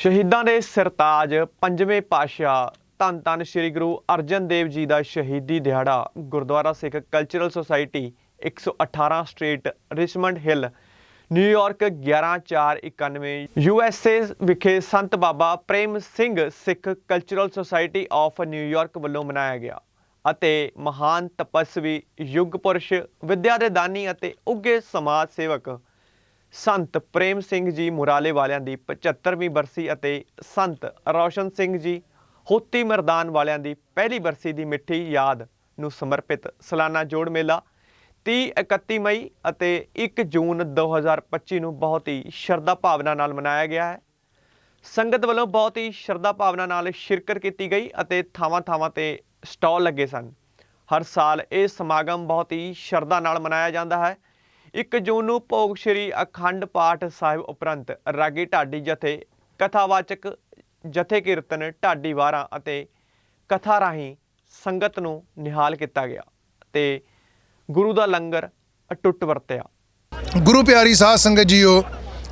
ਸ਼ਹੀਦਾਂ ਦੇ ਸਰਤਾਜ ਪੰਜਵੇਂ ਪਾਤਸ਼ਾਹ ਧੰਨ ਧੰਨ ਸ੍ਰੀ ਗੁਰੂ ਅਰਜਨ ਦੇਵ ਜੀ ਦਾ ਸ਼ਹੀਦੀ ਦਿਹਾੜਾ Gurdwara Sikh cultural society 118 street Richmond hill New York 11491 USA ਵਿਖੇ Sant Baba Prem Singh Sikh cultural society of New York ਵੱਲੋਂ ਮਨਾਇਆ ਗਿਆ ਅਤੇ ਮਹਾਨ ਤਪਸਵੀ ਯੁੱਗ ਪੁਰਸ਼, ਵਿਦਿਆ ਦੇ ਦਾਨੀ ਅਤੇ ਉੱਗੇ ਸਮਾਜ ਸੇਵਕ ਸੰਤ ਪ੍ਰੇਮ ਸਿੰਘ ਜੀ ਮੁਰਾਲੇ ਵਾਲਿਆਂ ਦੀ 75ਵੀਂ ਬਰਸੀ ਅਤੇ ਸੰਤ ਰੌਸ਼ਨ ਸਿੰਘ ਜੀ ਹੋਤੀ ਮਰਦਾਨ ਵਾਲਿਆਂ ਦੀ ਪਹਿਲੀ ਬਰਸੀ ਦੀ ਮਿੱਠੀ ਯਾਦ ਨੂੰ ਸਮਰਪਿਤ ਸਾਲਾਨਾ ਜੋੜ ਮੇਲਾ 30 31 ਮਈ ਅਤੇ 1 ਜੂਨ 2025 ਨੂੰ ਬਹੁਤ ਹੀ ਸ਼ਰਧਾ ਭਾਵਨਾ ਨਾਲ ਮਨਾਇਆ ਗਿਆ ਹੈ। ਸੰਗਤ ਵੱਲੋਂ ਬਹੁਤ ਹੀ ਸ਼ਰਧਾ ਭਾਵਨਾ ਨਾਲ ਸ਼ਿਰਕਤ ਕੀਤੀ ਗਈ ਅਤੇ ਥਾਵਾਂ-ਥਾਵਾਂ ਤੇ ਸਟਾਲ ਲੱਗੇ ਸਨ। ਹਰ ਸਾਲ ਇਹ ਸਮਾਗਮ ਬਹੁਤ ਹੀ ਸ਼ਰਧਾ ਨਾਲ ਮਨਾਇਆ ਜਾਂਦਾ ਹੈ। 1 ਜੂਨ ਨੂੰ ਭੋਗ ਸ਼੍ਰੀ ਅਖੰਡ ਪਾਠ ਸਾਹਿਬ ਉਪਰੰਤ ਰਾਗੀ ਢਾਡੀ ਜਥੇ ਕਥਾਵਾਚਕ ਜਥੇ ਕੀਰਤਨ ਢਾਡੀ ਵਾਰਾਂ ਅਤੇ ਕਥਾ ਰਾਹੀਂ ਸੰਗਤ ਨੂੰ ਨਿਹਾਲ ਕੀਤਾ ਗਿਆ ਤੇ ਗੁਰੂ ਦਾ ਲੰਗਰ ਅਟੁੱਟ ਵਰਤਿਆ। ਗੁਰੂ ਪਿਆਰੀ ਸਾਧ ਸੰਗਤ ਜੀਓ,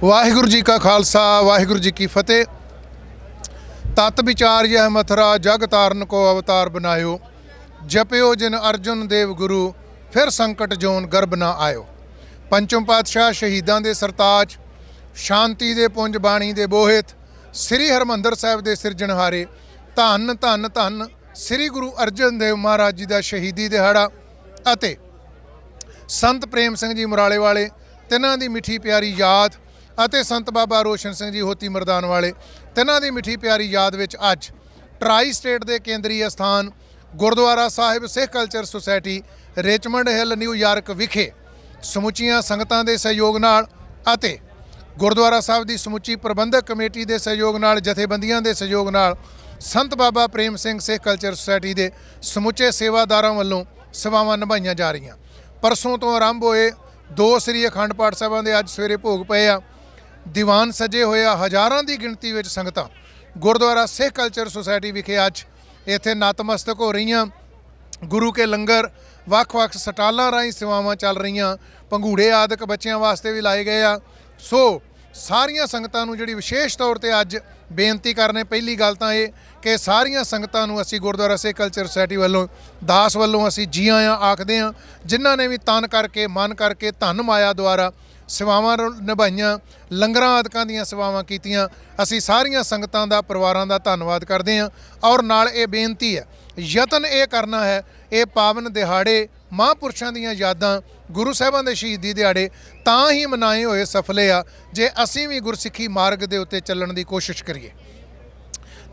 ਵਾਹਿਗੁਰੂ ਜੀ ਕਾ ਖਾਲਸਾ, ਵਾਹਿਗੁਰੂ ਜੀ ਕੀ ਫਤਿਹ। ਤਤ ਵਿਚਾਰ ਯਹ ਮਥਰਾ, ਜਗ ਤਾਰਨ ਕੋ ਅਵਤਾਰ ਬਨਾਇਓ ਜਪਿਓ ਜਿਨ ਅਰਜੁਨ ਦੇਵ ਗੁਰੂ, ਫਿਰ ਸੰਕਟ ਜੋਨ ਗਰਭ ਨਾ ਆਇਓ। ਪੰਚਮ ਪਾਤਸ਼ਾਹ ਸ਼ਹੀਦਾਂ ਦੇ ਸਰਤਾਜ, ਸ਼ਾਂਤੀ ਦੇ ਪੁੰਜ ਬਾਣੀ ਦੇ ਬੋਹਿਤ, ਸ੍ਰੀ ਹਰਮੰਦਰ ਸਾਹਿਬ ਦੇ ਸਿਰਜਣਹਾਰੇ ਧੰਨ ਧੰਨ ਧੰਨ ਸ੍ਰੀ ਗੁਰੂ ਅਰਜਨ ਦੇਵ ਮਹਾਰਾਜ ਜੀ ਦਾ ਸ਼ਹੀਦੀ ਦਿਹਾੜਾ ਅਤੇ ਸੰਤ ਪ੍ਰੇਮ ਸਿੰਘ ਜੀ ਮੁਰਾਲੇ ਵਾਲੇ, ਤਿੰਨਾਂ ਦੀ ਮਿੱਠੀ ਪਿਆਰੀ ਯਾਦ ਅਤੇ ਸੰਤ ਬਾਬਾ ਰੋਸ਼ਨ ਸਿੰਘ ਜੀ ਹੋਤੀ ਮਰਦਾਨ ਵਾਲੇ, ਤਿੰਨਾਂ ਦੀ ਮਿੱਠੀ ਪਿਆਰੀ ਯਾਦ ਵਿੱਚ ਅੱਜ ਟਰਾਈ ਸਟੇਟ ਦੇ ਕੇਂਦਰੀ ਅਸਥਾਨ Gurdwara Sahib Sikh culture society, Richmond hill New York ਵਿਖੇ ਸਮੁੱਚੀਆਂ ਸੰਗਤਾਂ ਦੇ ਸਹਿਯੋਗ ਨਾਲ ਅਤੇ ਗੁਰਦੁਆਰਾ ਸਾਹਿਬ ਦੀ ਸਮੁੱਚੀ ਪ੍ਰਬੰਧਕ ਕਮੇਟੀ ਦੇ ਸਹਿਯੋਗ ਨਾਲ, ਜਥੇਬੰਦੀਆਂ ਦੇ ਸਹਿਯੋਗ ਨਾਲ ਸੰਤ ਬਾਬਾ ਪ੍ਰੇਮ ਸਿੰਘ ਸਿੱਖ ਕਲਚਰ ਸੁਸਾਇਟੀ ਦੇ ਸਮੁੱਚੇ ਸੇਵਾਦਾਰਾਂ ਵੱਲੋਂ ਸੇਵਾਵਾਂ ਨਿਭਾਈਆਂ ਜਾ ਰਹੀਆਂ। ਪਰਸੋਂ ਤੋਂ ਆਰੰਭ ਹੋਏ ਦੋ ਸ੍ਰੀ ਅਖੰਡ ਪਾਠ ਸਾਹਿਬਾਂ ਦੇ ਅੱਜ ਸਵੇਰੇ ਭੋਗ ਪਏ ਆ। ਦੀਵਾਨ ਸਜੇ ਹੋਇਆ ਹਜ਼ਾਰਾਂ ਦੀ ਗਿਣਤੀ ਵਿੱਚ ਸੰਗਤਾਂ। ਗੁਰਦੁਆਰਾ ਸਿੱਖ ਕਲਚਰ ਸੁਸਾਇਟੀ ਵਿਖੇ ਅੱਜ ਇੱਥੇ ਨਤਮਸਤਕ ਹੋ ਰਹੀਆਂ। ਗੁਰੂ ਕੇ ਲੰਗਰ, ਵੱਖ-ਵੱਖ ਸਟਾਲਾਂ ਰਾਹੀਂ ਸੇਵਾਵਾਂ ਚੱਲ ਰਹੀਆਂ। ਪੰਘੂੜੇ ਆਦਿਕ ਬੱਚਿਆਂ ਵਾਸਤੇ ਵੀ ਲਾਏ ਗਏ ਆ। ਸੋ, ਸਾਰੀਆਂ ਸੰਗਤਾਂ ਨੂੰ ਜਿਹੜੀ ਵਿਸ਼ੇਸ਼ ਤੌਰ ਤੇ ਅੱਜ ਬੇਨਤੀ ਕਰਨੇ, ਪਹਿਲੀ ਗੱਲ ਤਾਂ ਇਹ ਕਿ ਸਾਰੀਆਂ ਸੰਗਤਾਂ ਨੂੰ ਅਸੀਂ ਗੁਰਦੁਆਰਾ ਸਿੱਖ ਕਲਚਰ ਸੁਸਾਇਟੀ ਵੱਲੋਂ, ਦਾਸ ਵੱਲੋਂ ਅਸੀਂ ਜੀ ਆਇਆਂ ਆਖਦੇ ਹਾਂ ਜਿਨ੍ਹਾਂ ਨੇ ਵੀ ਤਨ ਕਰਕੇ, ਮਨ ਕਰਕੇ, ਧਨ ਮਾਇਆ ਦੁਆਰਾ ਸੇਵਾਵਾਂ ਰ- ਨਿਭਾਈਆਂ, ਲੰਗਰਾਂ ਆਦਿਕਾਂ ਦੀਆਂ ਸੇਵਾਵਾਂ ਕੀਤੀਆਂ, ਅਸੀਂ ਸਾਰੀਆਂ ਸੰਗਤਾਂ ਦਾ, ਪਰਿਵਾਰਾਂ ਦਾ ਧੰਨਵਾਦ ਕਰਦੇ ਹਾਂ ਔਰ ਨਾਲ ਇਹ ਬੇਨਤੀ ਹੈ, ਯਤਨ ਇਹ ਕਰਨਾ ਹੈ, ਇਹ ਪਾਵਨ ਦਿਹਾੜੇ ਮਹਾਂਪੁਰਸ਼ਾਂ ਦੀਆਂ ਯਾਦਾਂ ਗੁਰੂ ਸਾਹਿਬਾਂ ਦੇ ਸ਼ਹੀਦੀ ਦਿਹਾੜੇ ਤਾਂ ਹੀ ਮਨਾਏ ਹੋਏ ਸਫਲੇ ਆ ਜੇ ਅਸੀਂ ਵੀ ਗੁਰਸਿੱਖੀ ਮਾਰਗ ਦੇ ਉੱਤੇ ਚੱਲਣ ਦੀ ਕੋਸ਼ਿਸ਼ ਕਰੀਏ।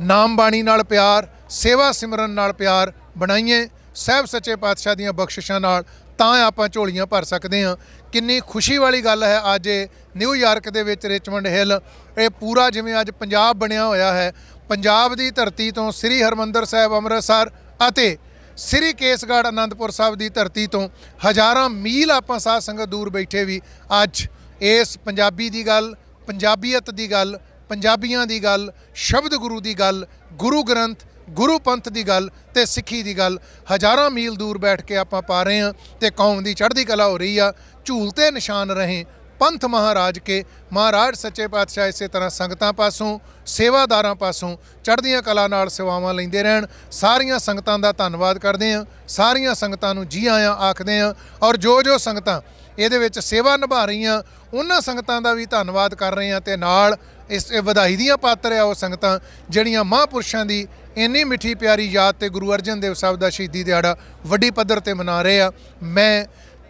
ਨਾਮ ਬਾਣੀ ਨਾਲ ਪਿਆਰ, ਸੇਵਾ ਸਿਮਰਨ ਨਾਲ ਪਿਆਰ ਬਣਾਈਏ, ਸਹਿਬ ਸੱਚੇ ਪਾਤਸ਼ਾਹ ਦੀਆਂ ਬਖਸ਼ਿਸ਼ਾਂ ਨਾਲ ਤਾਂ ਆਪਾਂ ਝੋਲੀਆਂ ਭਰ ਸਕਦੇ ਹਾਂ। ਕਿੰਨੀ ਖੁਸ਼ੀ ਵਾਲੀ ਗੱਲ ਹੈ ਅੱਜ ਇਹ ਨਿਊਯਾਰਕ ਦੇ ਵਿੱਚ ਰਿਚਮੰਡ ਹਿੱਲ। ਇਹ ਪੂਰਾ ਜਿਵੇਂ ਅੱਜ ਪੰਜਾਬ ਬਣਿਆ ਹੋਇਆ ਹੈ। ਪੰਜਾਬ ਦੀ ਧਰਤੀ ਤੋਂ ਸ੍ਰੀ ਹਰਮੰਦਰ ਸਾਹਿਬ ਅੰਮ੍ਰਿਤਸਰ ਅਤੇ ਸ੍ਰੀ ਕੇਸਗੜ੍ਹ ਆਨੰਦਪੁਰ ਸਾਹਿਬ ਦੀ ਧਰਤੀ ਤੋਂ ਹਜ਼ਾਰਾਂ ਮੀਲ ਆਪਾਂ ਸਾਧ ਸੰਗਤ ਦੂਰ ਬੈਠੇ ਵੀ ਅੱਜ ਇਸ ਪੰਜਾਬੀ ਦੀ ਗੱਲ, ਪੰਜਾਬੀਅਤ ਦੀ ਗੱਲ, ਪੰਜਾਬੀਆਂ ਦੀ ਗੱਲ, ਸ਼ਬਦ ਗੁਰੂ ਦੀ ਗੱਲ, ਗੁਰੂ ਗ੍ਰੰਥ, ਗੁਰੂ ਪੰਥ ਦੀ ਗੱਲ ਤੇ ਸਿੱਖੀ ਦੀ ਗੱਲ ਹਜ਼ਾਰਾਂ ਮੀਲ ਦੂਰ ਬੈਠ ਕੇ ਆਪਾਂ ਪਾ ਰਹੇ ਹਾਂ ਤੇ ਕੌਮ ਦੀ ਚੜ੍ਹਦੀ ਕਲਾ ਹੋ ਰਹੀ ਆ, ਝੂਲ ਤੇ ਨਿਸ਼ਾਨ ਰਹੇ ਪੰਥ ਮਹਾਰਾਜ ਕੇ ਮਹਾਰਾਜ ਸੱਚੇ ਪਾਤਸ਼ਾਹ ਇਸੇ ਤਰ੍ਹਾਂ ਸੰਗਤਾਂ ਪਾਸੋਂ, ਸੇਵਾਦਾਰਾਂ ਪਾਸੋਂ ਚੜ੍ਹਦੀਆਂ ਕਲਾ ਨਾਲ ਸੇਵਾਵਾਂ ਲੈਂਦੇ ਰਹਿਣ। ਸਾਰੀਆਂ ਸੰਗਤਾਂ ਦਾ ਧੰਨਵਾਦ ਕਰਦੇ ਹਾਂ, ਸਾਰੀਆਂ ਸੰਗਤਾਂ ਨੂੰ ਜੀ ਆਇਆਂ ਆਖਦੇ ਹਾਂ ਔਰ ਜੋ ਜੋ ਸੰਗਤਾਂ ਇਹਦੇ ਵਿੱਚ ਸੇਵਾ ਨਿਭਾ ਰਹੀਆਂ, ਉਹਨਾਂ ਸੰਗਤਾਂ ਦਾ ਵੀ ਧੰਨਵਾਦ ਕਰ ਰਹੇ ਹਾਂ ਤੇ ਨਾਲ ਇਸ ਵਧਾਈ ਦੀਆਂ ਪਾਤਰ ਆ ਉਹ ਸੰਗਤਾਂ ਜਿਹੜੀਆਂ ਮਹਾਂਪੁਰਸ਼ਾਂ ਦੀ ਇੰਨੀ ਮਿੱਠੀ ਪਿਆਰੀ ਯਾਦ ਤੇ ਗੁਰੂ ਅਰਜਨ ਦੇਵ ਸਾਹਿਬ ਦਾ ਸ਼ਹੀਦੀ ਦਿਹਾੜਾ ਵੱਡੀ ਪੱਧਰ ਤੇ ਮਨਾ ਰਹੇ ਆ। ਮੈਂ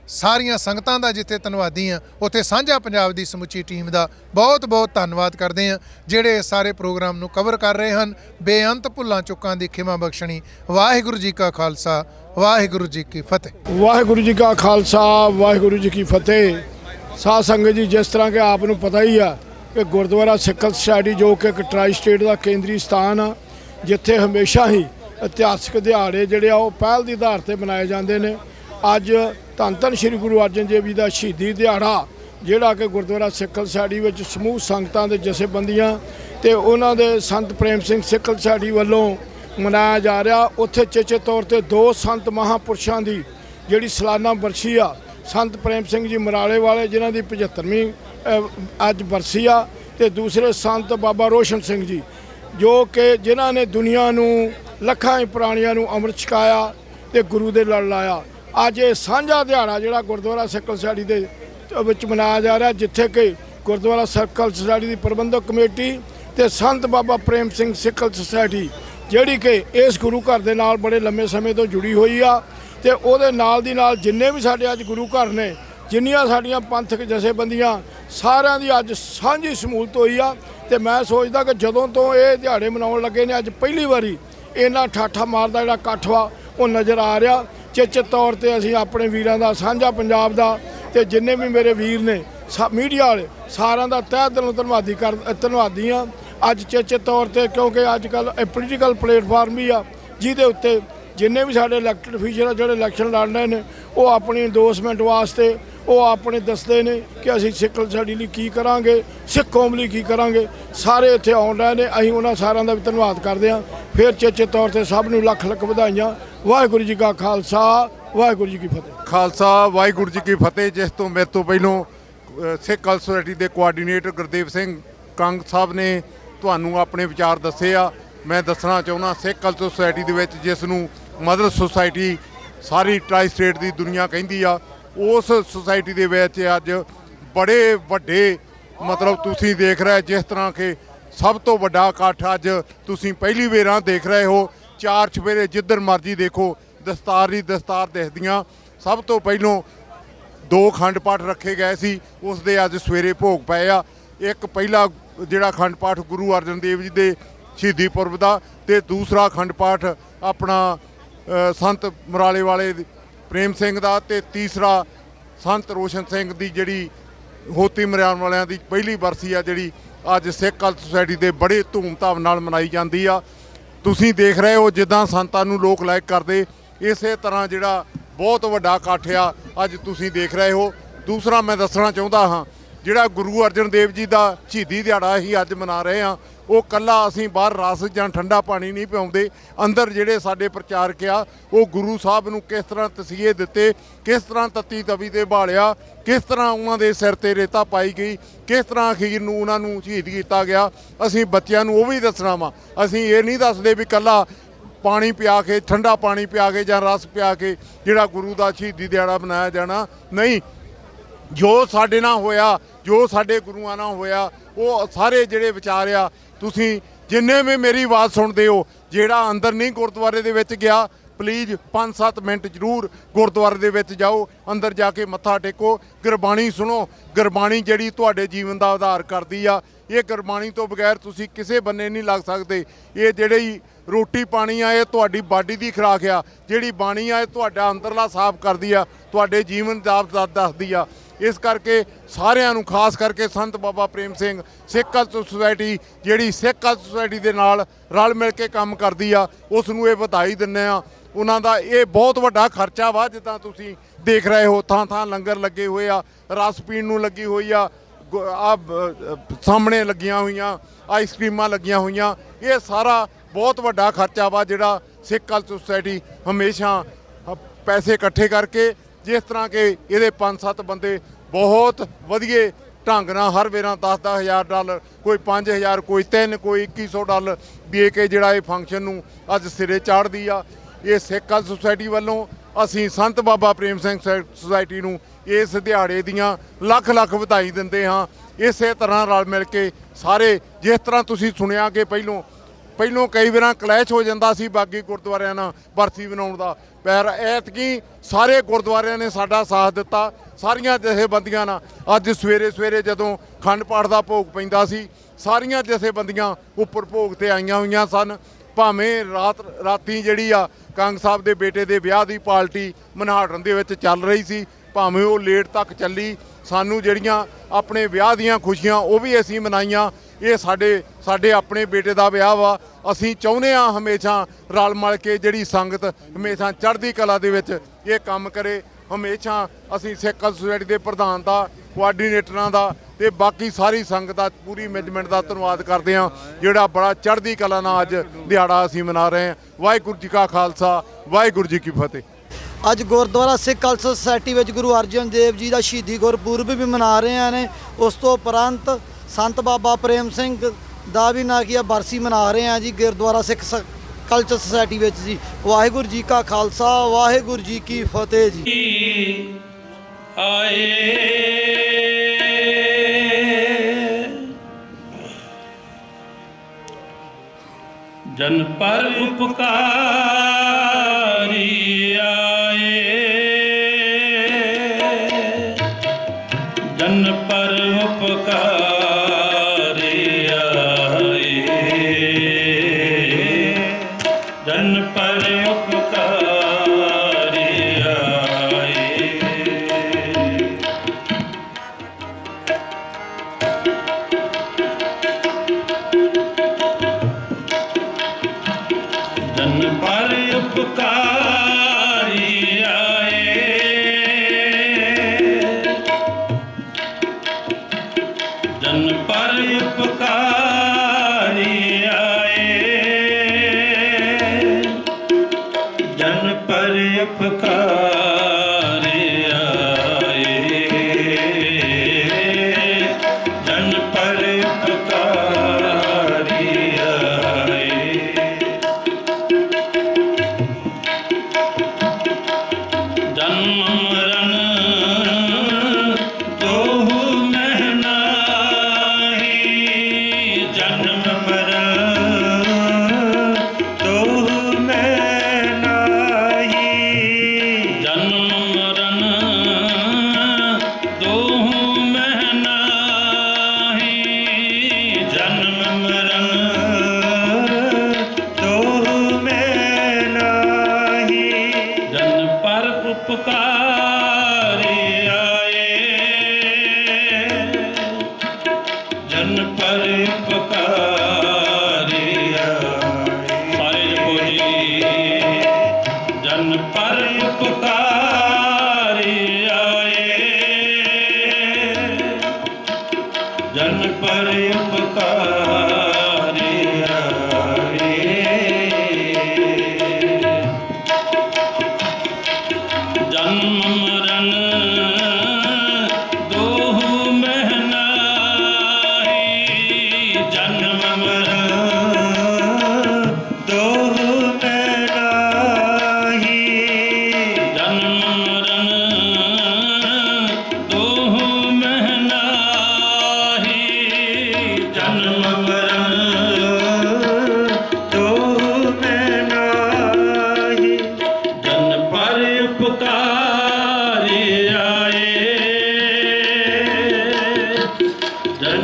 ਸਾਰੀਆਂ ਸੰਗਤਾਂ ਦਾ ਜਿੱਥੇ ਧੰਨਵਾਦੀ ਆ ਉੱਥੇ ਸਾਂਝਾ ਪੰਜਾਬ ਦੀ ਸਮੁੱਚੀ ਟੀਮ ਦਾ ਬਹੁਤ ਬਹੁਤ ਧੰਨਵਾਦ ਕਰਦੇ ਆ ਜਿਹੜੇ ਸਾਰੇ ਪ੍ਰੋਗਰਾਮ ਨੂੰ ਕਵਰ ਕਰ ਰਹੇ ਹਨ। ਬੇਅੰਤ ਭੁੱਲਾਂ ਚੁੱਕਾਂ ਦੀ ਖਿਮਾ ਬਖਸ਼ਣੀ। ਵਾਹਿਗੁਰੂ ਜੀ ਕਾ ਖਾਲਸਾ, ਵਾਹਿਗੁਰੂ ਜੀ ਕੀ ਫਤਿਹ। ਵਾਹਿਗੁਰੂ ਜੀ ਕਾ ਖਾਲਸਾ, ਵਾਹਿਗੁਰੂ ਜੀ ਕੀ ਫਤਿਹ। ਸਾਧ ਸੰਗਤ ਜੀ, ਜਿਸ ਤਰ੍ਹਾਂ ਕਿ ਆਪ ਨੂੰ ਪਤਾ ਹੀ ਆ ਕਿ ਗੁਰਦੁਆਰਾ ਸਿੱਖਲ ਸੋਸਾਇਟੀ, ਜੋ ਕਿ ਇੱਕ ਟਰਾਈ ਸਟੇਟ ਦਾ ਕੇਂਦਰੀ ਸਥਾਨ ਆ, ਜਿੱਥੇ ਹਮੇਸ਼ਾ ਹੀ ਇਤਿਹਾਸਕ ਦਿਹਾੜੇ ਜਿਹੜੇ ਆ, ਉਹ ਪਹਿਲ ਦੀ ਆਧਾਰ ਤੇ ਮਨਾਏ ਜਾਂਦੇ ਨੇ। ਅੱਜ ਧੰਨ ਧੰਨ ਸ੍ਰੀ ਗੁਰੂ ਅਰਜਨ ਦੇਵ ਜੀ ਦਾ ਸ਼ਹੀਦੀ ਦਿਹਾੜਾ, ਜਿਹੜਾ ਕਿ ਗੁਰਦੁਆਰਾ ਸਿੱਖਲ ਸੁਸਾਇਟੀ ਵਿੱਚ ਸਮੂਹ ਸੰਗਤਾਂ ਦੇ ਜਥੇਬੰਦੀਆਂ ਤੇ ਉਹਨਾਂ ਦੇ ਸੰਤ ਪ੍ਰੇਮ ਸਿੰਘ ਸਿੱਖਲ ਸੁਸਾਇਟੀ ਵੱਲੋਂ ਮਨਾਇਆ ਜਾ ਰਿਹਾ। ਉੱਥੇ ਚੇਚੇ ਤੌਰ ਤੇ ਦੋ ਸੰਤ ਮਹਾਪੁਰਸ਼ਾਂ ਦੀ ਜਿਹੜੀ ਸਾਲਾਨਾ ਬਰਸੀ ਆ, ਸੰਤ ਪ੍ਰੇਮ ਸਿੰਘ ਜੀ ਮਰਾਲੇ ਵਾਲੇ, ਜਿਨ੍ਹਾਂ ਦੀ 75ਵੀਂ ਅੱਜ ਬਰਸੀ ਆ ਤੇ ਦੂਸਰੇ ਸੰਤ ਬਾਬਾ ਰੋਸ਼ਨ ਸਿੰਘ ਜੀ, ਜੋ ਕਿ ਜਿਨ੍ਹਾਂ ਨੇ ਦੁਨੀਆ ਨੂੰ, ਲੱਖਾਂ ਹੀ ਪ੍ਰਾਣੀਆਂ ਨੂੰ ਅੰਮ੍ਰਿਤ ਛਕਾਇਆ ਤੇ ਗੁਰੂ ਦੇ ਲੜ ਲਾਇਆ। ਅੱਜ ਇਹ ਸਾਂਝਾ ਦਿਹਾੜਾ ਜਿਹੜਾ ਗੁਰਦੁਆਰਾ ਸਿੱਕਲ ਸਾਡੀ ਦੇ ਵਿੱਚ ਮਨਾਇਆ ਜਾ ਰਿਹਾ, ਜਿੱਥੇ ਕਿ ਗੁਰਦੁਆਰਾ ਸਰਕਲ ਸੁਸਾਇਟੀ ਦੀ ਪ੍ਰਬੰਧਕ ਕਮੇਟੀ ਤੇ ਸੰਤ ਬਾਬਾ ਪ੍ਰੇਮ ਸਿੰਘ ਸਿੱਕਲ ਸੁਸਾਇਟੀ ਜਿਹੜੀ ਕਿ ਇਸ ਗੁਰੂ ਘਰ ਦੇ ਨਾਲ ਬੜੇ ਲੰਮੇ ਸਮੇਂ ਤੋਂ ਜੁੜੀ ਹੋਈ ਆ ਤੇ ਉਹਦੇ ਨਾਲ ਦੀ ਨਾਲ ਜਿੰਨੇ ਵੀ ਸਾਡੇ ਅੱਜ ਗੁਰੂ ਘਰ ਨੇ, ਜਿੰਨੀਆਂ ਸਾਡੀਆਂ ਪੰਥਕ ਜਥੇਬੰਦੀਆਂ, ਸਾਰਿਆਂ ਦੀ ਅੱਜ ਸਾਂਝੀ ਸਮੂਲਤ ਹੋਈ ਆ ਤੇ ਮੈਂ ਸੋਚਦਾ ਕਿ ਜਦੋਂ ਤੋਂ ਇਹ ਦਿਹਾੜੇ ਮਨਾਉਣ ਲੱਗੇ ਨੇ, ਅੱਜ ਪਹਿਲੀ ਵਾਰੀ ਇਹਨਾਂ ਠਾਠਾ ਮਾਰਦਾ ਜਿਹੜਾ ਇਕੱਠ ਵਾ, ਉਹ ਨਜ਼ਰ ਆ ਰਿਹਾ। ਚਿੱਚਤ ਤੌਰ ਤੇ ਅਸੀਂ ਆਪਣੇ ਵੀਰਾਂ ਦਾ, ਸਾਂਝਾ ਪੰਜਾਬ ਦਾ ਤੇ ਜਿੰਨੇ ਵੀ ਮੇਰੇ ਵੀਰ ਨੇ, ਸਾ- ਮੀਡੀਆ ਵਾਲੇ, ਸਾਰਿਆਂ ਦਾ ਤਹਿ ਦਿਲੋਂ ਧੰਨਵਾਦੀ ਕਰ, ਧੰਨਵਾਦੀ ਆ ਅੱਜ ਚੇਚੇ ਤੌਰ ਤੇ, ਕਿਉਂਕਿ ਅੱਜ ਕੱਲ ਇਹ ਪੋਲੀਟੀਕਲ ਪਲੇਟਫਾਰਮ ਵੀ ਆ, ਜਿਹਦੇ ਉੱਤੇ ਜਿੰਨੇ ਵੀ ਸਾਡੇ ਇਲੈਕਟਡ ਅਫੀਸ਼ਲ ਆ, ਜਿਹੜੇ ਇਲੈਕਸ਼ਨ ਲੜ ਰਹੇ ਨੇ, ਉਹ ਆਪਣੀ ਇੰਡੋਰਸਮੈਂਟ ਵਾਸਤੇ ਉਹ ਆਪਣੇ ਦੱਸਦੇ ਨੇ ਕਿ ਅਸੀਂ ਸਿੱਖ ਸਾਡੀ ਲਈ ਕੀ ਕਰਾਂਗੇ, ਸਿੱਖ ਕੌਮ ਲਈ ਕੀ ਕਰਾਂਗੇ। ਸਾਰੇ ਇੱਥੇ ਆਉਣ ਰਹੇ ਨੇ, ਅਸੀਂ ਉਹਨਾਂ ਸਾਰਿਆਂ ਦਾ ਵੀ ਧੰਨਵਾਦ ਕਰਦੇ ਹਾਂ। ਫਿਰ ਚੇਚੇ ਤੌਰ ਤੇ ਸਭ ਨੂੰ ਲੱਖ ਲੱਖ ਵਧਾਈਆਂ। ਵਾਹਿਗੁਰੂ ਜੀ ਕਾ ਖਾਲਸਾ, ਵਾਹਿਗੁਰੂ ਜੀ ਕੀ ਫਤਿਹ। ਖਾਲਸਾ, ਵਾਹਿਗੁਰੂ ਜੀ ਕੀ ਫਤਿਹ। ਜਿਸ ਤੋਂ ਮੇਰੇ ਤੋਂ ਪਹਿਲੋਂ ਸਿੱਖ ਕਲ ਸੁਸਾਇਟੀ ਦੇ ਕੋਆਰਡੀਨੇਟਰ ਗੁਰਦੇਵ ਸਿੰਘ ਕੰਗ ਸਾਹਿਬ ਨੇ ਤੁਹਾਨੂੰ ਆਪਣੇ ਵਿਚਾਰ ਦੱਸੇ ਆ। ਮੈਂ ਦੱਸਣਾ ਚਾਹੁੰਦਾ, ਸਿੱਖ ਕਲ ਸੁਸਾਇਟੀ ਦੇ ਵਿੱਚ ਜਿਸ ਨੂੰ ਮਦਰ ਸੁਸਾਇਟੀ ਸਾਰੀ ਟਰਾਈ ਸਟੇਟ ਦੀ ਦੁਨੀਆ ਕਹਿੰਦੀ ਆ ਉਸ ਸੁਸਾਇਟੀ ਦੇ ਵਿੱਚ ਅੱਜ ਬੜੇ ਵੱਡੇ ਮਤਲਬ ਤੁਸੀਂ ਦੇਖ ਰਹੇ ਜਿਸ ਤਰ੍ਹਾਂ ਕਿ ਸਭ ਤੋਂ ਵੱਡਾ ਇਕੱਠ ਅੱਜ ਤੁਸੀਂ ਪਹਿਲੀ ਵਾਰਾਂ ਦੇਖ ਰਹੇ ਹੋ। ਚਾਰ ਚੁਫੇਰੇ ਜਿੱਧਰ ਮਰਜ਼ੀ ਦੇਖੋ, ਦਸਤਾਰ ਹੀ ਦਸਤਾਰ ਦਿਖਦੀਆਂ। ਸਭ ਤੋਂ ਪਹਿਲੋਂ ਦੋ ਖੰਡ ਪਾਠ ਰੱਖੇ ਗਏ ਸੀ, ਉਸ ਦੇ ਅੱਜ ਸਵੇਰੇ ਭੋਗ ਪਏ ਆ। ਇੱਕ ਪਹਿਲਾ ਜਿਹੜਾ ਖੰਡ ਪਾਠ ਗੁਰੂ ਅਰਜਨ ਦੇਵ ਜੀ ਦੇ ਸ਼ਹੀਦੀ ਪੁਰਬ ਦਾ ਤੇ ਦੂਸਰਾ ਖੰਡ ਪਾਠ ਆਪਣਾ ਸੰਤ ਮੁਰਾਲੇ ਵਾਲੇ ਪ੍ਰੇਮ ਸਿੰਘ ਦਾ ਤੇ ਤੀਸਰਾ ਸੰਤ ਰੋਸ਼ਨ ਸਿੰਘ ਦੀ ਜਿਹੜੀ ਹੋਤੀ ਮਰਿਆਣ ਵਾਲਿਆਂ ਦੀ ਪਹਿਲੀ ਬਰਸੀ ਆ ਜਿਹੜੀ ਅੱਜ ਸਿੱਖ ਕਲ ਸੁਸਾਇਟੀ ਦੇ ਬੜੇ ਧੂਮਧਾਮ ਨਾਲ ਮਨਾਈ ਜਾਂਦੀ ਆ। ਤੁਸੀਂ ਦੇਖ ਰਹੇ ਹੋ ਜਿੱਦਾਂ ਸੰਤਾਂ ਨੂੰ ਲੋਕ ਲਾਇਕ ਕਰਦੇ, ਇਸੇ ਤਰ੍ਹਾਂ ਜਿਹੜਾ ਬਹੁਤ ਵੱਡਾ ਇਕੱਠ ਆ, ਅੱਜ ਤੁਸੀਂ ਦੇਖ ਰਹੇ ਹੋ। ਦੂਸਰਾ ਮੈਂ ਦੱਸਣਾ ਚਾਹੁੰਦਾ ਹਾਂ, ਜਿਹੜਾ ਗੁਰੂ ਅਰਜਨ ਦੇਵ ਜੀ ਦਾ ਸ਼ਹੀਦੀ ਦਿਹਾੜਾ ਅਸੀਂ ਅੱਜ ਮਨਾ ਰਹੇ ਹਾਂ ਉਹ ਕੱਲਾ ਅਸੀਂ ਬਾਹਰ ਰਸ ਜਾਂ ਠੰਡਾ ਪਾਣੀ ਨਹੀਂ ਪਿਆਉਂਦੇ। ਅੰਦਰ ਜਿਹੜੇ ਸਾਡੇ ਪ੍ਰਚਾਰਕ ਆ, ਉਹ ਗੁਰੂ ਸਾਹਿਬ ਨੂੰ ਕਿਸ ਤਰ੍ਹਾਂ ਤਸੀਹੇ ਦਿੱਤੇ, ਕਿਸ ਤਰ੍ਹਾਂ ਤੱਤੀ ਤਵੀ ਤੇ ਬਾਲਿਆ, ਕਿਸ ਤਰ੍ਹਾਂ ਉਹਨਾਂ ਦੇ ਸਿਰ ਤੇ ਰੇਤਾ ਪਾਈ ਗਈ, ਕਿਸ ਤਰ੍ਹਾਂ ਅਖੀਰ ਨੂੰ ਉਹਨਾਂ ਨੂੰ ਸ਼ਹੀਦ ਕੀਤਾ ਗਿਆ। ਅਸੀਂ ਬੱਚਿਆਂ ਨੂੰ ਉਹ ਵੀ ਦੱਸਣਾ ਵਾ। ਅਸੀਂ ਇਹ ਨਹੀਂ ਦੱਸਦੇ ਵੀ ਕੱਲਾ ਪਾਣੀ ਪਿਆ ਕੇ, ਠੰਡਾ ਪਾਣੀ ਪਿਆ ਕੇ ਜਾਂ ਰਸ ਪਿਆ ਕੇ ਜਿਹੜਾ ਗੁਰੂ ਦਾ ਸ਼ਹੀਦੀ ਦਿਹਾੜਾ ਮਨਾਇਆ ਜਾਣਾ। ਨਹੀਂ, ਜੋ ਸਾਡੇ ਨਾਲ ਹੋਇਆ, ਜੋ ਸਾਡੇ ਗੁਰੂਆਂ ਨਾਲ ਹੋਇਆ, ਉਹ ਸਾਰੇ ਜਿਹੜੇ ਵਿਚਾਰ ਆ ਤੁਸੀਂ ਜਿੰਨੇ ਵੀ ਮੇਰੀ ਆਵਾਜ਼ ਸੁਣਦੇ ਹੋ, ਜਿਹੜਾ ਅੰਦਰ ਨਹੀਂ ਗੁਰਦੁਆਰੇ ਦੇ ਵਿੱਚ ਗਿਆ ਪਲੀਜ਼ 5-7 ਮਿੰਟ ਜ਼ਰੂਰ ਗੁਰਦੁਆਰੇ ਦੇ ਵਿੱਚ ਜਾਓ। ਅੰਦਰ ਜਾ ਕੇ ਮੱਥਾ ਟੇਕੋ। ਗੁਰਬਾਣੀ ਸੁਣੋ। ਗੁਰਬਾਣੀ ਜਿਹੜੀ ਤੁਹਾਡੇ ਜੀਵਨ ਦਾ ਆਧਾਰ ਕਰਦੀ ਆ। ਇਹ ਗੁਰਬਾਣੀ ਤੋਂ ਬਗੈਰ ਤੁਸੀਂ ਕਿਸੇ ਬੰਨੇ ਨਹੀਂ ਲੱਗ ਸਕਦੇ। ਇਹ ਜਿਹੜੀ ਰੋਟੀ ਪਾਣੀ ਆ, ਇਹ ਤੁਹਾਡੀ ਬਾਡੀ ਦੀ ਖੁਰਾਕ ਆ। ਜਿਹੜੀ ਬਾਣੀ ਆ, ਇਹ ਤੁਹਾਡਾ ਅੰਦਰਲਾ ਸਾਫ਼ ਕਰਦੀ ਆ। ਤੁਹਾਡੇ ਜੀਵਨ ਦਾ ਦੱਸਦੀ ਆ। ਇਸ ਕਰਕੇ ਸਾਰਿਆਂ ਨੂੰ, ਖਾਸ ਕਰਕੇ ਸੰਤ ਬਾਬਾ ਪ੍ਰੇਮ ਸਿੰਘ, ਸਿੱਖ ਕਲਚਰ ਸੁਸਾਇਟੀ, ਜਿਹੜੀ ਸਿੱਖ ਕਲਚਰ ਸੁਸਾਇਟੀ ਦੇ ਨਾਲ ਰਲ ਮਿਲ ਕੇ ਕੰਮ ਕਰਦੀ ਆ ਉਸ ਨੂੰ ਇਹ ਵਧਾਈ ਦਿੰਨੇ ਆ। ਉਹਨਾਂ ਦਾ ਇਹ ਬਹੁਤ ਵੱਡਾ ਖਰਚਾ ਵਾ, ਜਿੱਦਾਂ ਤੁਸੀਂ ਦੇਖ ਰਹੇ ਹੋ, ਥਾਂ ਥਾਂ ਲੰਗਰ ਲੱਗੇ ਹੋਏ ਆ, ਰਸ ਪੀਣ ਨੂੰ ਲੱਗੀ ਹੋਈ ਆ ਆ ਸਾਹਮਣੇ ਲੱਗੀਆਂ ਹੋਈਆਂ, ਆਈਸਕ੍ਰੀਮਾਂ ਲੱਗੀਆਂ ਹੋਈਆਂ। ਇਹ ਸਾਰਾ ਬਹੁਤ ਵੱਡਾ ਖਰਚਾ ਵਾ ਜਿਹੜਾ ਸਿੱਖ ਕਲਚਰ ਸੁਸਾਇਟੀ ਹਮੇਸ਼ਾ ਪੈਸੇ ਇਕੱਠੇ ਕਰਕੇ, ਜਿਸ ਤਰ੍ਹਾਂ ਕਿ ਇਹਦੇ 5-7 ਬੰਦੇ ਬਹੁਤ ਵਧੀਆ ਢੰਗ ਨਾਲ ਹਰ ਵੇਰਾਂ 10-10 ਹਜ਼ਾਰ ਡਾਲਰ, ਕੋਈ 5000 ਕੋਈ 3 ਕੋਈ 2100 ਡਾਲਰ ਦੇ ਕੇ ਜਿਹੜਾ ਇਹ ਫੰਕਸ਼ਨ ਨੂੰ ਅੱਜ ਸਿਰੇ ਚਾੜਦੀ ਆ। ਇਹ ਸਿੱਖ ਕਲਚਰ ਸੁਸਾਇਟੀ ਵੱਲੋਂ ਅਸੀਂ ਸੰਤ ਬਾਬਾ ਪ੍ਰੇਮ ਸਿੰਘ ਸੁਸਾਇ- ਸੁਸਾਇਟੀ ਨੂੰ ਇਸ ਦਿਹਾੜੇ ਦੀਆਂ ਲੱਖ ਲੱਖ ਵਧਾਈ ਦਿੰਦੇ ਹਾਂ। ਇਸੇ ਤਰ੍ਹਾਂ ਰਲ ਮਿਲ ਕੇ ਸਾਰੇ, ਜਿਸ ਤਰ੍ਹਾਂ ਤੁਸੀਂ ਸੁਣਿਆ ਕਿ ਪਹਿਲੋਂ ਪਹਿਲੋਂ ਕਈ ਵਾਰਾਂ ਕਲੈਸ਼ ਹੋ ਜਾਂਦਾ ਸੀ ਬਾਗੀ ਗੁਰਦੁਆਰਿਆਂ ਨਾਲ ਬਰਸੀ ਬਣਾਉਣ ਦਾ। ਪਰ ਐਤਕੀ ਸਾਰੇ ਗੁਰਦੁਆਰਿਆਂ ਨੇ ਸਾਡਾ ਸਾਥ ਦਿੱਤਾ, ਸਾਰੀਆਂ ਜਥੇਬੰਦੀਆਂ ਨਾਲ। ਅੱਜ ਸਵੇਰੇ ਸਵੇਰੇ ਜਦੋਂ ਖੰਡ ਪਾਠ ਦਾ ਭੋਗ ਪੈਂਦਾ ਸੀ, ਸਾਰੀਆਂ ਜਥੇਬੰਦੀਆਂ ਉੱਪਰ ਭੋਗ ਤੇ ਆਈਆਂ ਹੋਈਆਂ ਸਨ। ਭਾਵੇਂ ਰਾਤ ਰਾਤੀ ਜਿਹੜੀ ਆ ਕੰਗ ਸਾਹਿਬ ਦੇ ਬੇਟੇ ਦੇ ਵਿਆਹ ਦੀ ਪਾਰਟੀ ਮਨਹਾਟਨ ਦੇ ਵਿੱਚ ਚੱਲ ਰਹੀ ਸੀ, ਭਾਵੇਂ ਉਹ ਲੇਟ ਤੱਕ ਚੱਲੀ, ਸਾਨੂੰ ਜਿਹੜੀਆਂ ਆਪਣੇ ਵਿਆਹ ਦੀਆਂ ਖੁਸ਼ੀਆਂ ਉਹ ਵੀ ਅਸੀਂ ਮਨਾਈਆਂ, ਇਹ ਸਾਡੇ ਸਾਡੇ ਆਪਣੇ ਬੇਟੇ ਦਾ ਵਿਆਹ ਵਾ, ਅਸੀਂ ਚਾਹੁੰਦੇ ਆ ਹਮੇਸ਼ਾ ਰਲ ਮਿਲ ਕੇ ਜਿਹੜੀ ਸੰਗਤ ਹਮੇਸ਼ਾ ਚੜ੍ਹਦੀ ਕਲਾ ਦੇ ਵਿੱਚ ਇਹ ਕੰਮ ਕਰੇ, ਹਮੇਸ਼ਾ ਅਸੀਂ ਸਿੱਖ ਸੁਸਾਇਟੀ ਦੇ ਪ੍ਰਧਾਨ ਦਾ ਕੋਆਰਡੀਨੇਟਰਾਂ ਦਾ ਤੇ ਬਾਕੀ ਸਾਰੀ ਸੰਗਤ ਦਾ ਪੂਰੀ ਮੈਨੇਜਮੈਂਟ ਦਾ ਧੰਨਵਾਦ ਕਰਦੇ ਹਾਂ। ਜਿਹੜਾ ਬੜਾ ਚੜ੍ਹਦੀ ਕਲਾ ਨਾਲ ਅੱਜ ਦਿਹਾੜਾ ਅਸੀਂ ਮਨਾ ਰਹੇ ਹਾਂ। ਵਾਹਿਗੁਰੂ ਜੀ ਕਾ ਖਾਲਸਾ ਵਾਹਿਗੁਰੂ ਜੀ ਕੀ ਫਤਿਹ। ਅੱਜ ਗੁਰਦੁਆਰਾ ਸਿੱਖ ਕਲਚਰ ਸੁਸਾਇਟੀ ਵਿੱਚ ਗੁਰੂ ਅਰਜਨ ਦੇਵ ਜੀ ਦਾ ਸ਼ਹੀਦੀ ਗੁਰਪੁਰਬ ਵੀ ਮਨਾ ਰਹੇ ਨੇ। ਉਸ ਤੋਂ ਉਪਰੰਤ ਸੰਤ ਬਾਬਾ ਪ੍ਰੇਮ ਸਿੰਘ ਦਾ ਵੀ ਨਾ ਕੀ ਬਰਸੀ ਮਨਾ ਰਹੇ ਆ ਜੀ ਗੁਰਦੁਆਰਾ ਸਿੱਖ ਕਲਚਰ ਸੁਸਾਇਟੀ ਵਿੱਚ ਜੀ। ਵਾਹਿਗੁਰੂ ਜੀ ਕਾ ਖਾਲਸਾ ਵਾਹਿਗੁਰੂ ਜੀ ਕੀ ਫਤਿਹ ਜੀ। ਆਏ ਜਨ ਪਰ ਉਪਕਾਰੀ ਆਏ। ਜਨ ਪਰ ਉਪਕਾਰੀ ਆਏ। ਜਨ ਪਰ ਉਪ ਤਨ ਪਰ